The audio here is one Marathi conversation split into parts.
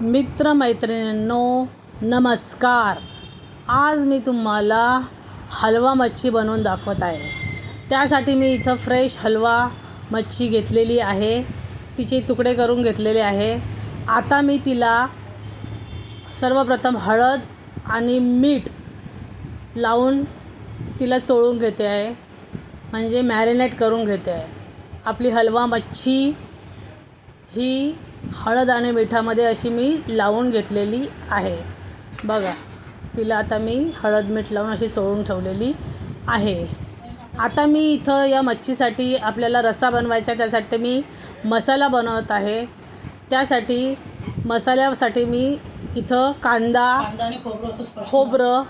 मित्रमैत्रिणींनो नमस्कार. आज मी तुम्हाला हलवा मच्छी बनवून दाखवत आहे. त्यासाठी मी इथं फ्रेश हलवा मच्छी घेतलेली आहे. तिचे तुकडे करून घेतलेले आहे. आता मी तिला सर्वप्रथम हळद आणि मीठ लावून तिला चोळून घेते आहे. म्हणजे मॅरिनेट करून घेते आहे. आपली हलवा मच्छी ही हळद आणि मिठामध्ये अशी मी लावून घेतलेली आहे. बघा तिला आता मी हळद मीठ लावून अशी चोळून ठेवलेली आहे. आता मी इथं या मच्छीसाठी आपल्याला रस्सा बनवायचा आहे त्यासाठी मी मसाला बनवत आहे. त्यासाठी मसाल्यासाठी मी इथं कांदा कांदा आणि खोबरं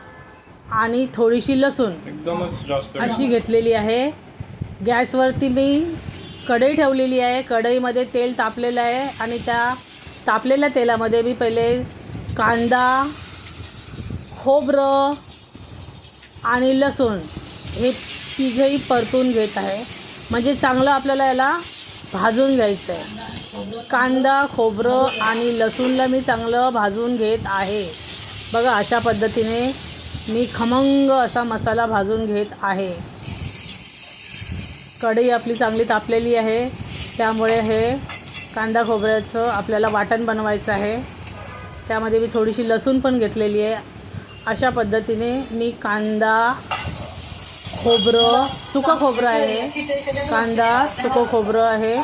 आणि थोडीशी लसूण एकदमच जास्त अशी घेतलेली आहे. गॅसवरती मी कढई ठेवलेली आहे. कढईमध्ये तेल तापलेलं आहे आणि त्या तापलेल्या तेलामध्ये मी पहिले कांदा खोबरं आणि लसूण हे तिघंही परतून घेत आहे. म्हणजे चांगलं आपल्याला याला भाजून घ्यायचं आहे. कांदा खोबरं आणि लसूणला मी चांगलं भाजून घेत आहे. बघा अशा पद्धतीने मी खमंग असा मसाला भाजून घेत आहे. कढई आपली चांगली तापलेली आहे. त्यामुळे हे कांदा खोबऱ्याचं आपल्याला वाटण बनवायचं आहे. त्यामध्ये मी थोडीशी लसूण पण घेतलेली आहे. अशा पद्धतीने मी कांदा खोबरं सुकं खोबरं आहे. कांदा सुकं खोबरं आहे.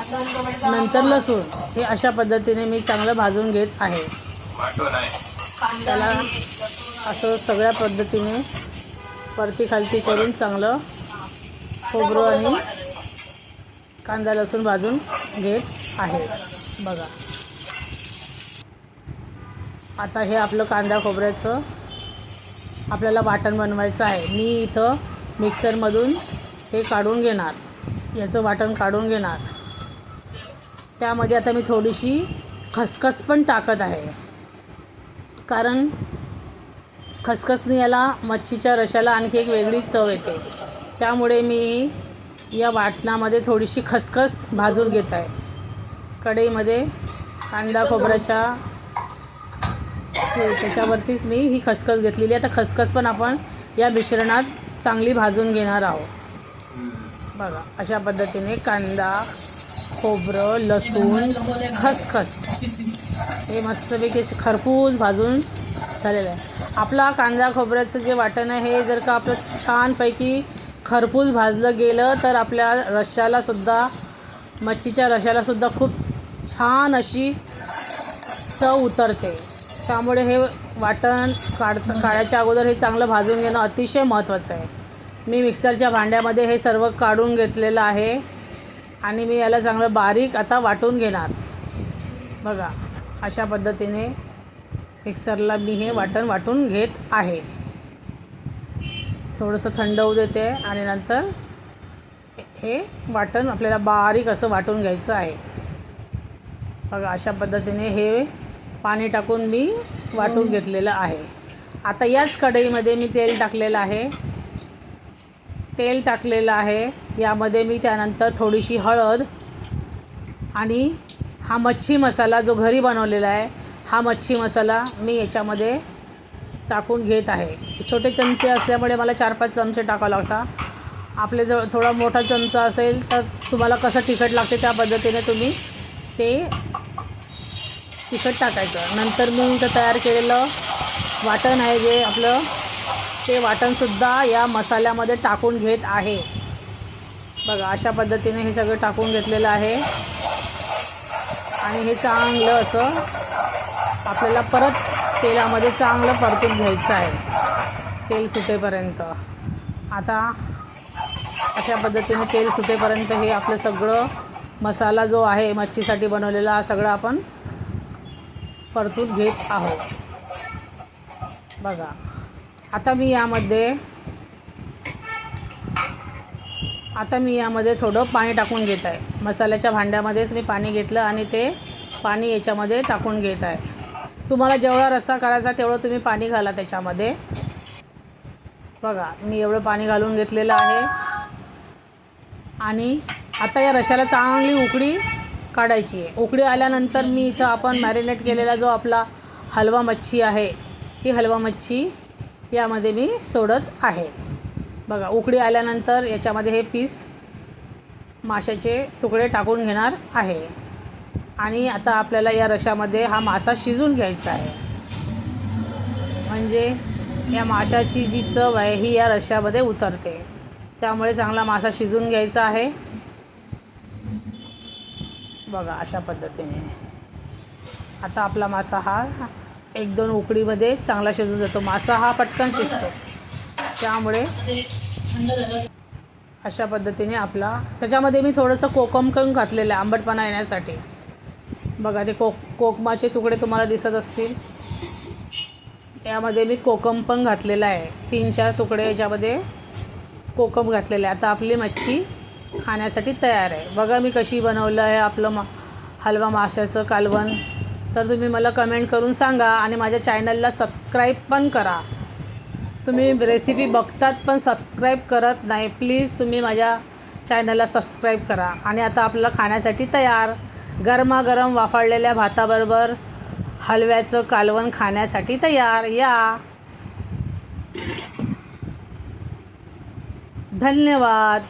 नंतर लसूण. हे अशा पद्धतीने मी चांगलं भाजून घेत आहे. त्याला असं सगळ्या पद्धतीने परती खालती करून चांगलं खोबरं आणि कांदा लसूण भाजून घेत आहे. बघा. आता हे आपलं कांदा खोबऱ्याचं आपल्याला वाटण बनवायचं आहे. मी इथं मिक्सरमधून हे काढून घेणार. याचं वाटण काढून घेणार. त्यामध्ये आता मी थोडीशी खसखस पण टाकत आहे. कारण खसखसने याला मच्छीच्या रशाला आणखी एक वेगळी चव येते. त्यामुळे मी या वाटणामध्ये थोडीशी खसखस भाजून घेत आहे. कढईमध्ये कांदा खोबऱ्याच्या त्याच्यावरतीच मी ही खसखस घेतलेली आहे. आता खसखस पण आपण या मिश्रणात चांगली भाजून घेणार आहोत. बघा अशा पद्धतीने कांदा खोबरं लसूण खसखस हे मस्तपैकी असे खरपूस भाजून झालेलं आहे. आपला कांदा खोबऱ्याचं जे वाटण आहे हे जर का आपलं छानपैकी खरपूस भाजलं गेलं तर आपल्या रश्शालासुद्धा मच्छीच्या रशालासुद्धा खूप छान अशी चव उतरते. त्यामुळे हे वाटण काढ काढायच्या अगोदर हे चांगलं भाजून घेणं अतिशय महत्त्वाचं आहे. मी मिक्सरच्या भांड्यामध्ये हे सर्व काढून घेतलेलं आहे आणि मी याला चांगलं बारीक आता वाटून घेणार. बघा अशा पद्धतीने मिक्सरला मी हे वाटण वाटून घेत आहे. थोडंसं थंड होऊ देते आणि नंतर हे वाटण आपल्याला बारीक असं वाटून घ्यायचं आहे. बघा अशा पद्धतीने हे पाणी टाकून मी वाटून घेतलेलं आहे. आता याच कढईमध्ये मी तेल टाकलेलं आहे. तेल टाकलेलं आहे. यामध्ये मी त्यानंतर थोडीशी हळद आणि हा मच्छी मसाला जो घरी बनवलेला आहे हा मच्छी मसाला मी याच्यामध्ये टाकून घेत आहे. छोटे चमचे असल्यामुळे मला चार पाच चमचे टाकावं लागतात. आपले जवळ थोडा मोठा चमचा असेल तर तुम्हाला कसं तिखट लागते त्या पद्धतीने तुम्ही ते तिखट टाकायचं. नंतर मी इथं तयार केलेलं वाटण आहे जे आपलं ते वाटणसुद्धा या मसाल्यामध्ये टाकून घेत आहे. बघा अशा पद्धतीने हे सगळं टाकून घेतलेलं आहे. आणि हे चांगलं असं आपल्याला परत तेलामध्ये चांगलं परतून घ्यायचं आहे. तेल सुटेपर्यंत. आता अशा पद्धतीने तेल सुटेपर्यंत हे आपलं सगळं मसाला जो आहे मच्छीसाठी बनवलेला हा सगळं आपण परतून घेत आहोत. बघा. आता मी यामध्ये आता मी यामध्ये थोडं पाणी टाकून घेत आहे. मसाल्याच्या भांड्यामध्येच मी पाणी घेतलं आणि ते पाणी याच्यामध्ये टाकून घेत आहे. तुम्हाला जेवढा रस्सा करायचा तेवढं तुम्ही पाणी घाला त्याच्यामध्ये. बघा मी एवढं पाणी घालून घेतलेलं आहे. आणि आता या रशाला चांगली उकडी काढायची आहे. उकडी आल्यानंतर मी इथं आपण मॅरिनेट केलेला जो आपला हलवा मच्छी आहे ती हलवा मच्छी यामध्ये मी सोडत आहे. बघा उकडी आल्यानंतर याच्यामध्ये हे पीस माशाचे तुकडे टाकून घेणार आहे. आणि आता आपल्याला या रशामध्ये हा मासा शिजून घ्यायचा आहे. म्हणजे या माशाची जी चव आहे ही या रश्श्यामध्ये उतरते. त्यामुळे चांगला मासा शिजून घ्यायचा आहे. बघा अशा पद्धतीने. आता आपला मासा हा एक दोन उकडीमध्ये चांगला शिजून जातो. मासा हा पटकन शिजतो. त्यामुळे अशा पद्धतीने आपला त्याच्यामध्ये मी थोडंसं कोकम करून घातलेलं आहे आंबटपणा येण्यासाठी. बघा ते कोक कोकमाचे तुकडे तुम्हाला दिसत असतील. यामध्ये मी कोकम पण घातलेला आहे. तीन चार तुकडे याच्यामध्ये कोकम घातलेला आहे. आता आपली मच्छी खाण्यासाठी तयार आहे. बघा मी कशी बनवलं आहे आपलं मा हलवा माशाचं कालवण. तर तुम्ही मला कमेंट करून सांगा आणि माझ्या चॅनलला सबस्क्राईब पण करा. तुम्ही रेसिपी बघतात पण सबस्क्राईब करत नाही प्लीज तुम्ही माझ्या चॅनलला सबस्क्राईब करा. आणि आता आपलं खाण्यासाठी तयार गरमागरम वाफाळलेल्या भाताबरोबर हलव्याचं कालवण खाण्यासाठी तयार. या. धन्यवाद.